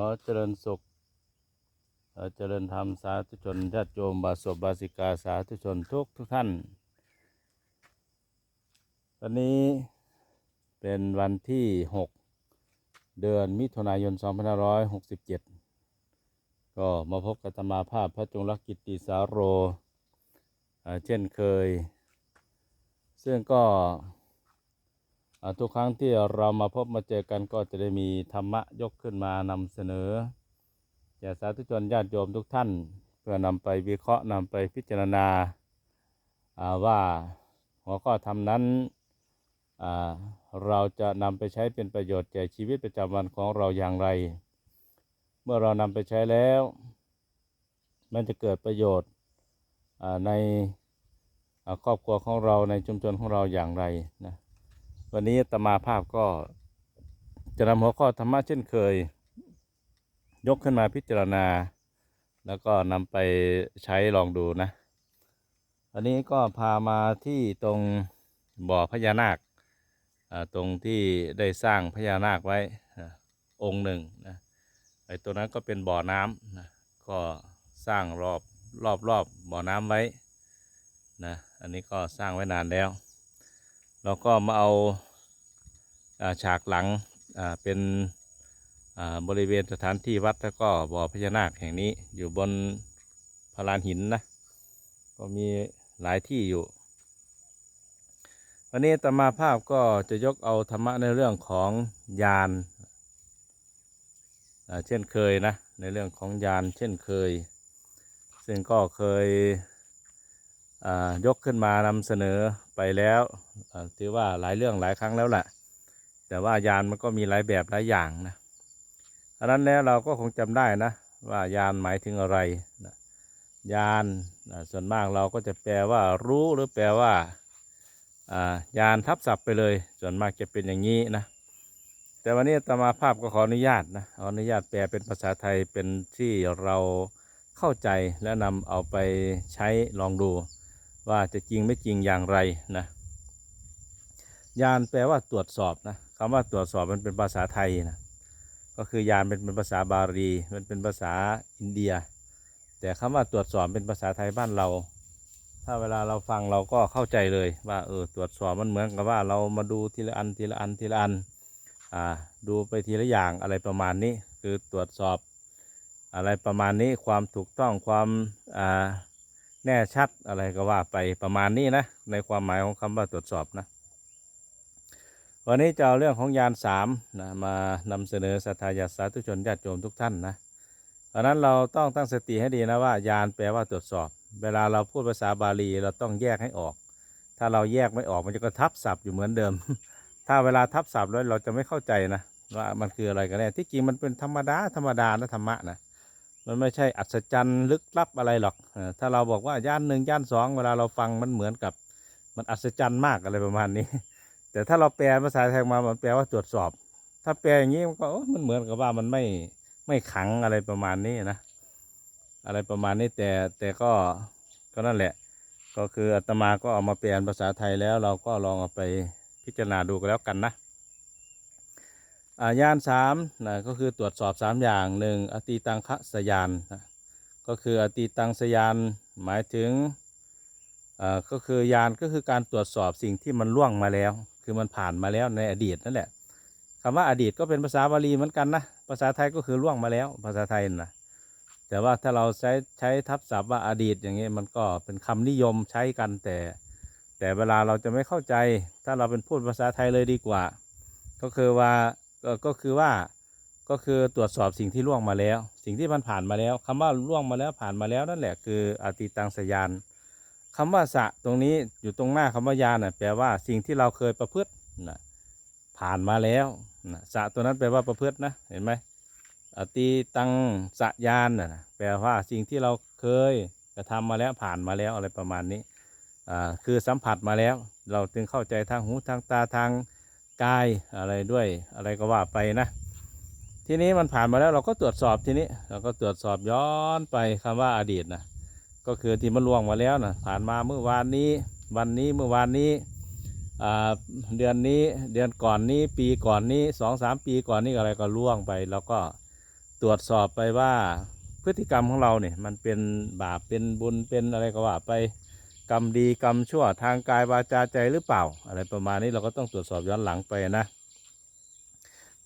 อเจริญสุขขอเจริญธรรมสาธุชนญาติโยมบาสบบาสิกาสาธุชนทุกทุกท่าน วันนี้เป็นวันที่ 6 เดือนมิถุนายน 2567 ก็มาพบกับธรรมาภาพพระจงรักกิตติสาโร เช่นเคย ซึ่งก็ ทุกครั้งที่เรามาพบมาเจอกันก็จะได้มีธรรมะยกขึ้นมานำเสนอแก่สาธุชนญาติโยมทุกท่าน เพื่อนำไปวิเคราะห์นำไปพิจารณาว่าหัวข้อธรรมนั้นเราจะนำไปใช้เป็นประโยชน์แก่ชีวิตประจำวันของเราอย่างไร เมื่อเรานำไปใช้แล้ว มันจะเกิดประโยชน์ในครอบครัวของเราในชุมชนของเราอย่างไรนะ วันนี้ตมาภาพก็จะนำหัวข้อธรรมะเช่นเคย ยกขึ้นมาพิจารณา แล้วก็นำไปใช้ลองดูนะ อันนี้ก็พามาที่ตรงบ่อพญานาคตรงที่ได้สร้างพญานาคไว้อ่าองค์หนึ่งนะไอ้ตัวนั้นก็เป็นบ่อน้ำนะก็สร้างรอบรอบรอบบ่อน้ำไว้นะอันนี้ก็สร้างไว้นานแล้ว เราก็มาเอาฉากหลังเป็นบริเวณสถานที่วัดแล้วก็บ่อพญานาคแห่งนี้อยู่บนพลานหินนะ ก็มีหลายที่อยู่ วันนี้ตมาภาพก็จะยกเอาธรรมะในเรื่องของยานเช่นเคยนะในเรื่องของยานเช่นเคย ซึ่งก็เคย ยกขึ้นมานำเสนอไปแล้วถือว่าหลายเรื่องหลายครั้งแล้วแหละแต่ว่ายานมันก็มีหลายแบบหลายอย่างนะอันนั้นแล้วเราก็คงจำได้นะ ว่ายานหมายถึงอะไรนะยานส่วนมากเราก็จะแปลว่ารู้หรือแปลว่ายานทับศัพท์ไปเลย ส่วนมากจะเป็นอย่างนี้นะ แต่วันนี้ตมาภาพก็ขออนุญาตนะขออนุญาตแปลเป็นภาษาไทยเป็นที่เราเข้าใจและนำเอาไปใช้ลองดู ว่าจะจริงไม่จริงอย่างไรนะยานแปลว่าตรวจสอบนะคำว่าตรวจสอบมันเป็นภาษาไทยนะก็คือยานเป็นเป็นภาษาบาลีมันเป็นภาษาอินเดีย แต่คำว่าตรวจสอบเป็นภาษาไทยบ้านเรา ถ้าเวลาเราฟังเราก็เข้าใจเลยว่าเออตรวจสอบมันเหมือนกับว่าเรามาดูทีละอันทีละอันทีละอันอ่าดูไปทีละอย่างอะไรประมาณนี้ คือตรวจสอบอะไรประมาณนี้ความถูกต้องความอ่า แน่ชัดอะไรก็ว่าไปประมาณนี้นะ ในความหมายของคำว่าตรวจสอบนะ วันนี้จะเอาเรื่องของยานสามนะมานำเสนอสัทธาญาติสาธุชนญาติโยมทุกท่านนะเพราะนั้นเราต้องตั้งสติให้ดีนะว่ายานแปลว่าตรวจสอบ เวลาเราพูดภาษาบาลีเราต้องแยกให้ออก ถ้าเราแยกไม่ออกมันจะก็ทับศัพท์อยู่เหมือนเดิม ถ้าเวลาทับศัพท์แล้วเราจะไม่เข้าใจนะว่ามันคืออะไรกันแน่ที่จริงมันเป็นธรรมดาธรรมดานะธรรมะนะ มันไม่ใช่อัศจรรย์ลึกลับอะไรหรอก ถ้าเราบอกว่าย่านหนึ่งย่านสองเวลาเราฟังมันเหมือนกับมันอัศจรรย์มากอะไรประมาณนี้ แต่ถ้าเราแปลภาษาไทยมา มันแปลว่าตรวจสอบ ถ้าแปลอย่างนี้มันก็มันเหมือนกับว่ามันไม่ไม่ขังอะไรประมาณนี้นะ อะไรประมาณนี้แต่แต่ก็ก็นั่นแหละ ก็คืออาตมาก็เอามาแปลภาษาไทยแล้ว เราก็ลองเอาไปพิจารณาดูกันแล้วกันนะ ยานสามนะก็คือตรวจสอบสามอย่างหนึ่งอติตังคสยานนะก็คืออติตังสยานหมายถึงก็คือยานก็คือการตรวจสอบสิ่งที่มันล่วงมาแล้ว คือมันผ่านมาแล้วในอดีตนั่นแหละคำว่าอดีตก็เป็นภาษาบาลีเหมือนกันนะภาษาไทยก็คือล่วงมาแล้วภาษาไทยนะแต่ว่าถ้าเราใช้ใช้ทับศัพท์ว่าอดีตอย่างนี้มันก็เป็นคำนิยมใช้กันแต่ แต่เวลาเราจะไม่เข้าใจ ถ้าเราเป็นพูดภาษาไทยเลยดีกว่า ก็คือว่า ก็ก็คือว่าก็คือตรวจสอบสิ่งที่ล่วงมาแล้ว สิ่งที่มันผ่านมาแล้วคำว่าล่วงมาแล้วผ่านมาแล้วนั่นแหละคืออติตังสยานคำว่าสะตรงนี้อยู่ตรงหน้าคำว่ายานน่ะแปลว่าสิ่งที่เราเคยประพฤตินะผ่านมาแล้วนะสะตัวนั้นแปลว่าประพฤตินะเห็นไหมอติตังสยานน่ะแปลว่าสิ่งที่เราเคยกระทำมาแล้วผ่านมาแล้วอะไรประมาณนี้อ่าคือสัมผัสมาแล้ว เราจึงเข้าใจทางหูทางตาทาง กายอะไรด้วยอะไรก็ว่าไปนะ ทีนี้มันผ่านมาแล้วเราก็ตรวจสอบทีนี้ เราก็ตรวจสอบย้อนไปคำว่าอดีตนะก็คือที่มันล่วงมาแล้วนะผ่านมาเมื่อวานนี้ วันนี้เมื่อวานนี้เดือนนี้เดือนก่อนนี้ปีก่อนนี้สองสามปีก่อนนี้อะไรก็ล่วงไป แล้วก็ตรวจสอบไปว่าพฤติกรรมของเราเนี่ยมันเป็นบาปเป็นบุญเป็นอะไรก็ว่าไป กรรมดีกรรมชั่วทางกายวาจาใจหรือเปล่า อะไรประมาณนี้เราก็ต้องตรวจสอบย้อนหลังไปนะ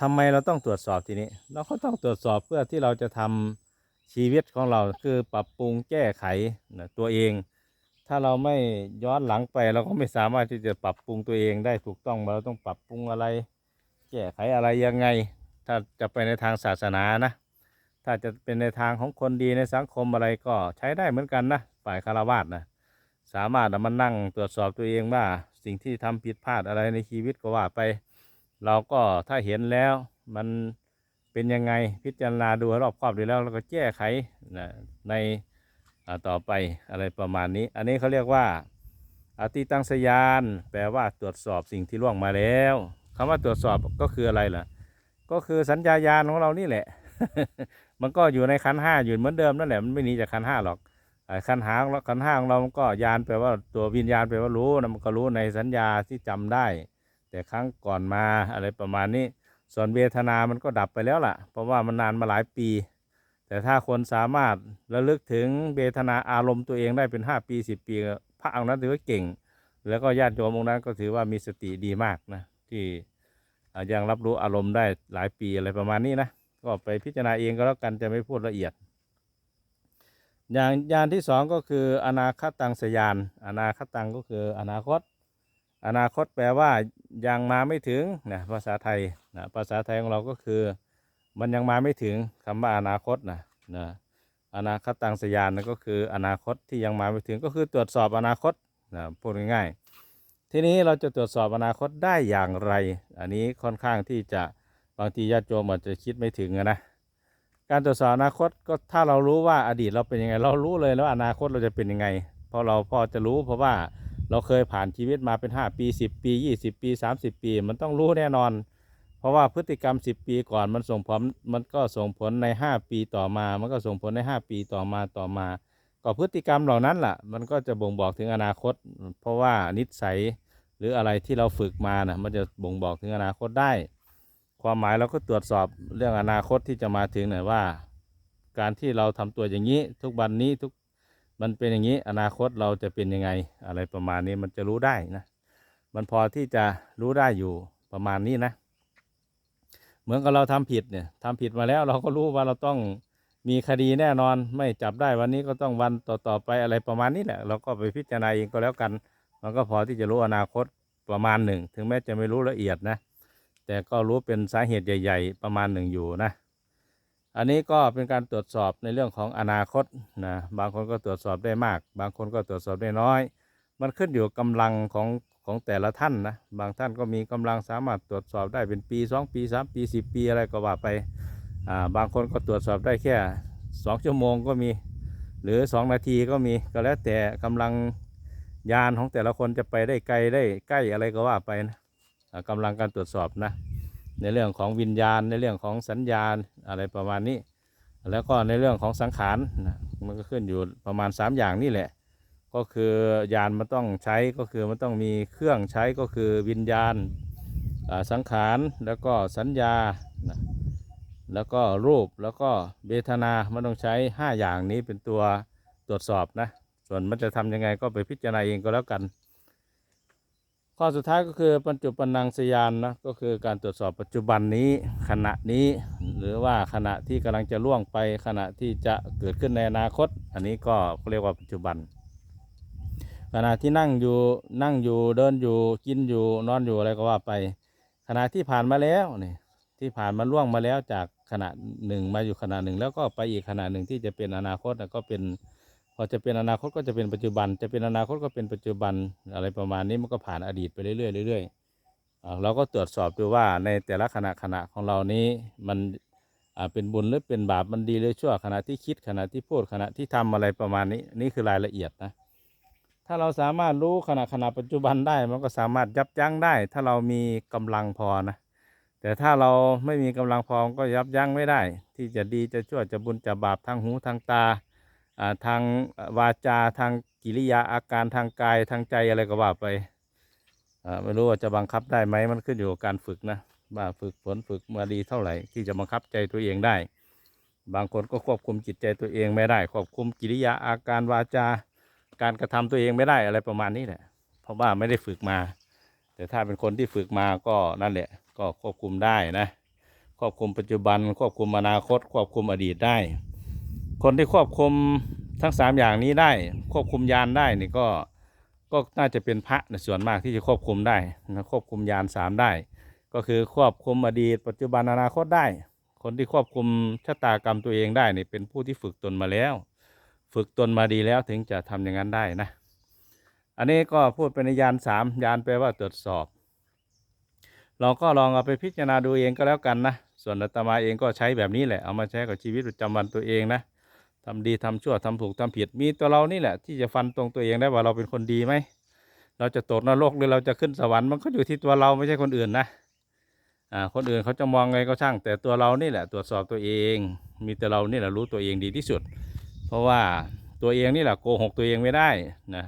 ทำไมเราต้องตรวจสอบทีนี้ เราก็ต้องตรวจสอบเพื่อที่เราจะทำชีวิตของเราคือปรับปรุงแก้ไขนะตัวเอง ถ้าเราไม่ย้อนหลังไป เราก็ไม่สามารถที่จะปรับปรุงตัวเองได้ถูกต้องเราต้องปรับปรุงอะไร แก้ไขอะไรยังไง ถ้าจะไปในทางศาสนานะ ถ้าจะเป็นในทางของคนดีในสังคมอะไรก็ใช้ได้เหมือนกันนะฝ่ายคารวาสนะ สามารถเอามานั่งตรวจสอบตัวเองว่าสิ่งที่ทำผิดพลาดอะไรในชีวิตก็ว่าไป เราก็ถ้าเห็นแล้วมันเป็นยังไงพิจารณาดูรอบครอบดูแล้วเราก็แก้ไขนะในต่อไปอะไรประมาณนี้ อันนี้เขาเรียกว่าอติตังสยาน แปลว่าตรวจสอบสิ่งที่ล่วงมาแล้วคำว่าตรวจสอบก็คืออะไรล่ะ ก็คือสัญญายานของเรานี่แหละ มันก็อยู่ในขันห้าอยู่เหมือนเดิมนั่นแหละมันไม่หนีจากขันห้าหรอก ขันห้าของเราขันห้าของเรามันก็ยานแปลว่าตัววิญญาณแปลว่ารู้นะมันก็รู้ในสัญญาที่จำได้ แต่ครั้งก่อนมาอะไรประมาณนี้ ส่วนเวทนามันก็ดับไปแล้วล่ะ เพราะว่ามันนานมาหลายปี แต่ถ้าคนสามารถระลึกถึงเวทนาอารมณ์ตัวเองได้เป็นห้าปีสิบปี พระองค์นั้นถือว่าเก่ง แล้วก็ญาติโยมองค์นั้นก็ถือว่ามีสติดีมากนะที่ยังรับรู้อารมณ์ได้หลายปีอะไรประมาณนี้นะก็ไปพิจารณาเองก็แล้วกันจะไม่พูดละเอียด อย่างยานที่สองก็คืออนาคตังสยาน อนาคตังก็คืออนาคต อนาคตแปลว่ายังมาไม่ถึงนะภาษาไทยนะภาษาไทยของเราก็คือ มันยังมาไม่ถึงคำว่าอนาคตนะนะอนาคตังสยานนะก็คืออนาคตที่ยังมาไม่ถึงก็คือตรวจสอบอนาคตนะพูดง่ายๆ ทีนี้เราจะตรวจสอบอนาคตได้อย่างไร อันนี้ค่อนข้างที่จะบางทีญาติโยมอาจจะคิดไม่ถึงนะ การตรวจสอบอนาคตก็ถ้าเรารู้ว่าอดีตเราเป็นยังไง เรารู้เลยแล้วอนาคตเราจะเป็นยังไงเพราะเราพอจะรู้เพราะว่าเราเคยผ่านชีวิตมาเป็น 5 ปี 10 ปี 20 ปี 30 ปี มันต้องรู้แน่นอน เพราะว่าพฤติกรรม 10 ปีก่อนมันส่งผลมันก็ส่งผลใน 5 ปีต่อมา มันก็ส่งผลใน 5 ปีต่อมาต่อมา ก็พฤติกรรมเหล่านั้นล่ะ มันก็จะบ่งบอกถึงอนาคต เพราะว่านิสัยหรืออะไรที่เราฝึกมานะมันจะบ่งบอกถึงอนาคตได้ ความหมายเราก็ตรวจสอบเรื่องอนาคตที่จะมาถึงหน่อยว่า การที่เราทำตัวอย่างนี้ ทุกวันนี้ทุกมันเป็นอย่างนี้ อนาคตเราจะเป็นยังไง อะไรประมาณนี้มันจะรู้ได้นะ มันพอที่จะรู้ได้อยู่ประมาณนี้นะ เหมือนกับเราทำผิดเนี่ยทำผิดมาแล้วเราก็รู้ว่าเราต้องมีคดีแน่นอนไม่จับได้วันนี้ก็ต้องวันต่อๆไปอะไรประมาณนี้แหละ เราก็ไปพิจารณาเองก็แล้วกัน มันก็พอที่จะรู้อนาคตประมาณหนึ่ง ถึงแม้จะไม่รู้ละเอียดนะ แต่ก็รู้เป็นสาเหตุใหญ่ ๆ ประมาณหนึ่งอยู่นะ อันนี้ก็เป็นการตรวจสอบในเรื่องของอนาคตนะ บางคนก็ตรวจสอบได้มาก บางคนก็ตรวจสอบได้น้อย มันขึ้นอยู่กับกำลังของของแต่ละท่านนะ บางท่านก็มีกำลังสามารถตรวจสอบได้เป็นปีสองปีสามปีสิบปีอะไรก็ว่าไป อ่า บางคนก็ตรวจสอบได้แค่สองชั่วโมงก็มี หรือสองนาทีก็มี ก็แล้วแต่กำลังยานของแต่ละคนจะไปได้ไกลได้ใกล้อะไรก็ว่าไปนะ กำลังการตรวจสอบนะในเรื่องของวิญญาณ ในเรื่องของสัญญาณอะไรประมาณนี้ แล้วก็ในเรื่องของสังขารนะมันก็ขึ้นอยู่ประมาณ 3 อย่างนี่แหละ ก็คือยานมันต้องใช้ก็คือมันต้องมีเครื่องใช้ก็คือวิญญาณสังขารแล้วก็สัญญานะแล้วก็รูปแล้วก็เวทนามันต้องใช้ 5 อย่างนี้เป็นตัวตรวจสอบนะส่วนมันจะทำยังไงก็ไปพิจารณาเองก็แล้วกัน ข้อสุดท้ายก็คือปัจจุบันนังสยานนะก็คือการตรวจสอบปัจจุบันนี้ขณะนี้ หรือว่าขณะที่กำลังจะล่วงไปขณะที่จะเกิดขึ้นในอนาคต อันนี้ก็เรียกว่าปัจจุบัน ขณะที่นั่งอยู่นั่งอยู่เดินอยู่กินอยู่นอนอยู่อะไรก็ว่าไป ขณะที่ผ่านมาแล้วนี่ที่ผ่านมาล่วงมาแล้วจากขณะหนึ่งมาอยู่ขณะหนึ่ง แล้วก็ไปอีกขณะหนึ่งที่จะเป็นอนาคตนะก็เป็น พอจะเป็นอนาคตก็จะเป็นปัจจุบัน จะเป็นอนาคตก็เป็นปัจจุบันอะไรประมาณนี้มันก็ผ่านอดีตไปเรื่อยๆเรื่อยๆเราก็ตรวจสอบดูว่าในแต่ละขณะขณะของเรานี้มันเป็นบุญหรือเป็นบาปมันดีหรือชั่วขณะที่คิดขณะที่พูดขณะที่ทำอะไรประมาณนี้นี่คือรายละเอียดนะถ้าเราสามารถรู้ขณะขณะปัจจุบันได้มันก็สามารถยับยั้งได้ ถ้าเรามีกำลังพอนะแต่ถ้าเราไม่มีกำลังพอก็ยับยั้งไม่ได้ ที่จะดีจะชั่วจะบุญจะบาปทางหูทางตา ทางวาจาทางกิริยาอาการทางกายทางใจอะไรก็ว่าไปไม่รู้ว่าจะบังคับได้ไหมมันขึ้นอยู่กับการฝึกนะว่าฝึกฝนฝึกมาดีเท่าไหร่ ที่จะบังคับใจตัวเองได้ บางคนก็ควบคุมจิตใจตัวเองไม่ได้ ควบคุมกิริยาอาการวาจาการกระทำตัวเองไม่ได้อะไรประมาณนี้แหละเพราะว่าไม่ได้ฝึกมา แต่ถ้าเป็นคนที่ฝึกมาก็นั่นแหละก็ควบคุมได้นะควบคุมปัจจุบัน ควบคุมอนาคต ควบคุมอดีตได้ คนที่ควบคุมทั้งสามอย่างนี้ได้ ควบคุมยานได้นี่ก็ก็น่าจะเป็นพระในส่วนมากที่จะควบคุมได้นะควบคุมยานสามได้ ก็คือควบคุมอดีต ปัจจุบันอนาคตได้ คนที่ควบคุมชะตากรรมตัวเองได้นี่เป็นผู้ที่ฝึกตนมาแล้ว ฝึกตนมาดีแล้วถึงจะทำอย่างนั้นได้นะ อันนี้ก็พูดเป็นในยานสามยานแปลว่าตรวจสอบ เราก็ลองเอาไปพิจารณาดูเองก็แล้วกันนะส่วนอาตมาเองก็ใช้แบบนี้แหละเอามาใช้กับชีวิตประจำวันตัวเองนะ ทำดีทำชั่วทำถูกทำผิด มีตัวเรานี่แหละ ที่จะฟันตรงตัวเองได้ว่าเราเป็นคนดีไหม เราจะตกนรกหรือเราจะขึ้นสวรรค์มันก็อยู่ที่ตัวเราไม่ใช่คนอื่นนะ อ่า คนอื่นเขาจะมองไงก็ช่าง แต่ตัวเรานี่แหละ ตรวจสอบตัวเอง มีแต่เรานี่แหละรู้ตัวเองดีที่สุด เพราะว่าตัวเองนี่แหละโกหกตัวเองไม่ได้นะ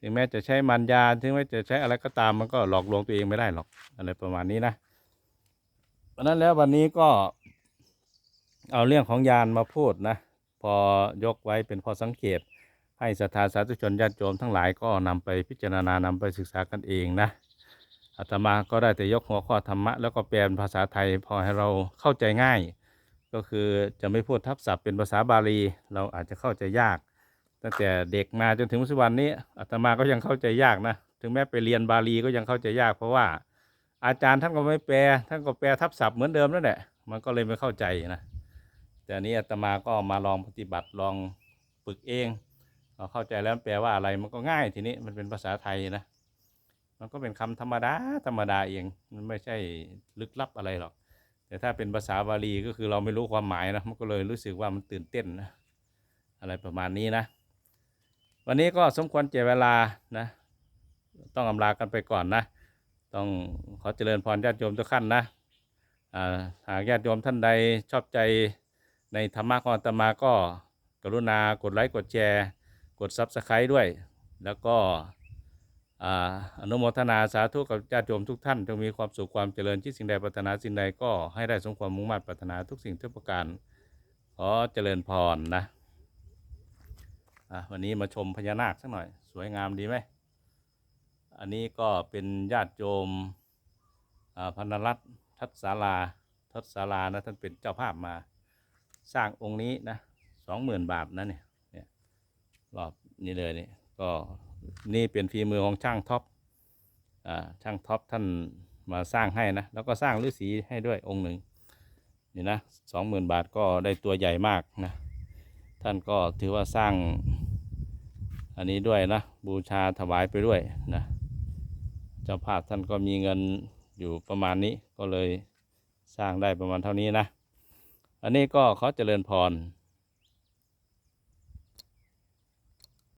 ถึงแม้จะใช้มันยา ถึงแม้จะใช้อะไรก็ตามมันก็หลอกลวงตัวเองไม่ได้หรอก อะไรประมาณนี้นะ เพราะนั้นแล้ววันนี้ก็เอาเรื่องของยานมาพูดนะ พอยกไว้เป็นพอสังเกต ให้ศรัทธาสาธุชนญาติโยมทั้งหลายก็นำไปพิจารณานำไปศึกษากันเองนะอาตมาก็ได้แต่ยกหัวข้อธรรมะ แล้วก็แปลเป็นภาษาไทยพอให้เราเข้าใจง่าย ก็คือจะไม่พูดทับศัพท์เป็นภาษาบาลี เราอาจจะเข้าใจยาก ตั้งแต่เด็กมาจนถึงปัจจุบันนี้อาตมาก็ยังเข้าใจยากนะถึงแม้ไปเรียนบาลีก็ยังเข้าใจยาก เพราะว่าอาจารย์ท่านก็ไม่แปลท่านก็แปลทับศัพท์เหมือนเดิมนั่นแหละมันก็เลยไม่เข้าใจนะ แต่อันนี้อาตมาก็มาลองปฏิบัติลองฝึกเองเข้าใจแล้วแปลว่าอะไรมันก็ง่ายทีนี้มันเป็นภาษาไทยนะมันก็เป็นคำธรรมดาธรรมดาเองมันไม่ใช่ลึกลับอะไรหรอก แต่ถ้าเป็นภาษาบาลีก็คือเราไม่รู้ความหมายนะมันก็เลยรู้สึกว่ามันตื่นเต้นนะอะไรประมาณนี้นะวันนี้ก็สมควรเจเวลานะ ต้องอำลากันไปก่อนนะ ต้องขอเจริญพรญาติโยมทุกท่านนะหากญาติโยมท่านใดชอบใจ ในธรรมะของอาตมาก็กรุณากดไลค์กดแชร์ กดซับสไครต์ด้วย แล้วก็อนุโมทนาสาธุกับญาติโยมทุกท่านจงมีความสุขความเจริญที่สิ่งใดปรารถนาสิ่งใดก็ให้ได้สมความมุ่งมั่นปรารถนาทุกสิ่งทุกประการ ขอเจริญพรนะวันนี้มาชมพญานาคสักหน่อย สวยงามดีไหม อันนี้ก็เป็นญาติโยมพันรัตน์ทัศศาลาทัศศาลานะท่านเป็นเจ้าภาพมา สร้างองค์นี้นะสองหมื่นบาทนะเนี่ยเนี่ยรอบนี้เลยนี่ก็นี่เป็นฝีมือของช่างท็อปอ่าช่างท็อปท่านมาสร้างให้นะแล้วก็สร้างฤาษีให้ด้วยองค์หนึ่งนี่นะสองหมื่นบาทก็ได้ตัวใหญ่มากนะท่านก็ถือว่าสร้างอันนี้ด้วยนะบูชาถวายไปด้วยนะเจ้าภาพท่านก็มีเงินอยู่ประมาณนี้ก็เลยสร้างได้ประมาณเท่านี้นะ อันนี้ก็ขอเจริญพร